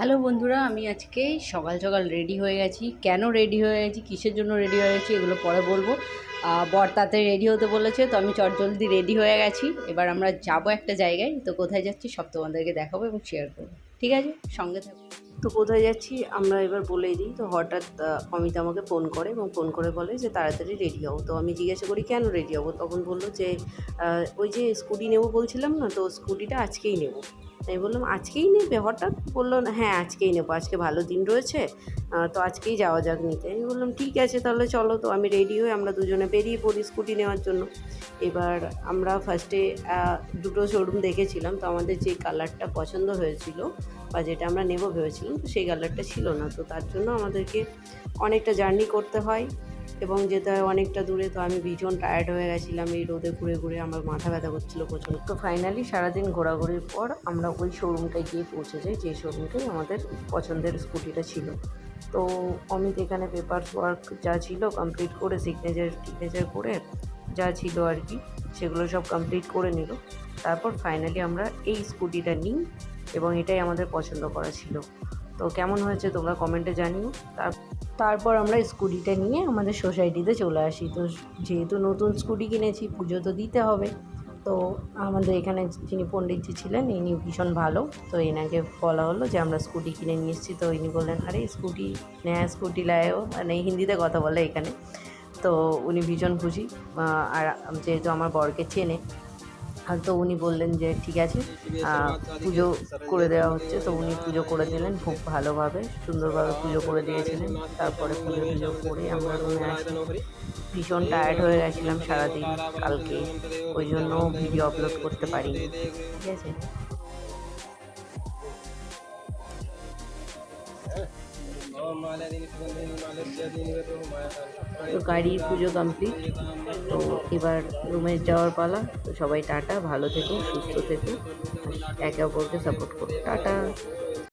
Hello বন্ধুরা আমি আজকে সকাল সকাল রেডি হয়ে গেছি। কেন রেডি হয়ে গেছি? কিসের জন্য রেডি হয়ে গেছি? এগুলো পরে বলব। আহ, বর তাতে রেডি হতে বলেছে তো আমি চটজলদি রেডি হয়ে গেছি। এবার আমরা যাব একটা জায়গায়। তো কোথায় যাচ্ছি সব তোমাদেরকে দেখাবো এবং শেয়ার করব। ঠিক আছে? সঙ্গে থাকো। তো কোথায় যাচ্ছি? আমরা এবার বলেই দিই। তো হঠাৎ অমিত আমাকে ফোন করে এবং ফোন করে বলে যে তাড়াতাড়ি রেডি হও। তো আমি জিজ্ঞাসা করি কেন রেডি হব? তখন বলল যে ওই যে স্কুটি নেব বলছিলাম না? তো স্কুটিটা আজকেই নেব। আমি বললাম, আজকেই নেবে হঠাৎ? বলল না হ্যাঁ আজকেই নেব, আজকে ভালো দিন রয়েছে তো আজকেই যাওয়া যাক নিতে। আমি বললাম, ঠিক আছে, তাহলে চলো তো, আমি রেডি হয়ে আমরা দুজনে বেরিয়ে পড়ি স্কুটি নেওয়ার জন্য। এবার আমরা ফার্স্টে দুটো শোরুম দেখেছিলাম, তো আমাদের যে কালারটা পছন্দ হয়েছিল, বা যেটা আমরা নেব ভেবেছিলাম, তো সেই কালারটা ছিল না, তো তার জন্য আমাদেরকে অনেকটা জার্নি করতে হয়। এবং যেতে হয় অনেকটা দূরে, তো আমি ভীষণ টায়ার্ড হয়ে গেছিলাম এই রোদে ঘুরে ঘুরে। আমার মাথা ব্যথা করছিল প্রচুর তো ফাইনালি সারাদিন ঘোরাঘুরির পর আমরা ওই শোরুমটায় গিয়ে পৌঁছে যাই, যে শোরুমটাই আমাদের পছন্দের স্কুটিটা ছিল। তো অমিত এখানে পেপার ওয়ার্ক যা ছিল কমপ্লিট করে সিগনেচার টিগনেচার করে যা ছিল আর কি, সেগুলো সব কমপ্লিট করে নিল। তারপর ফাইনালি আমরা এই স্কুটিটা নিই এবং এটাই আমাদের পছন্দ করা ছিল। তো কেমন হয়েছে তোমরা কমেন্টে জানিও। তার তারপর আমরা স্কুটিটা নিয়ে আমাদের সোসাইটিতে চলে আসি। তো যেহেতু নতুন স্কুটি কিনেছি, পুজো তো দিতে হবে। তো আমাদের এখানে যিনি পণ্ডিতজি ছিলেন ইনি ভীষণ ভালো। তো এনাকে বলা হলো যে আমরা স্কুটি কিনে নিয়ে এসেছি। তো ইনি বললেন, আরে, স্কুটি নেয়া স্কুটি লায়ও। মানে হিন্দিতে কথা বলে এখানে। তো উনি ভীষণ খুশি। আর যেহেতু আমার বরকে চেনে তো উনি বললেন যে, ঠিক আছে পুজো করে দেওয়া হচ্ছে। তো উনি পুজো করে দিলেন খুব ভালোভাবে, সুন্দরভাবে পুজো করে দিয়েছিলেন। তারপরে পুজো টুজো করে আমরা রুমে আসি। ভীষণ টায়ার্ড হয়ে গেছিলাম সারাদিন, কালকে। ওই জন্য ভিডিও আপলোড করতে পারিনি। ঠিক আছে? তো গাড়ির পুজো কমপ্লিট তো এবার রুমে যাওয়ার পালা। তো সবাই টাটা, ভালো থেকো, সুস্থ থেকো। একে অপরকে সাপোর্ট করো। টাটা।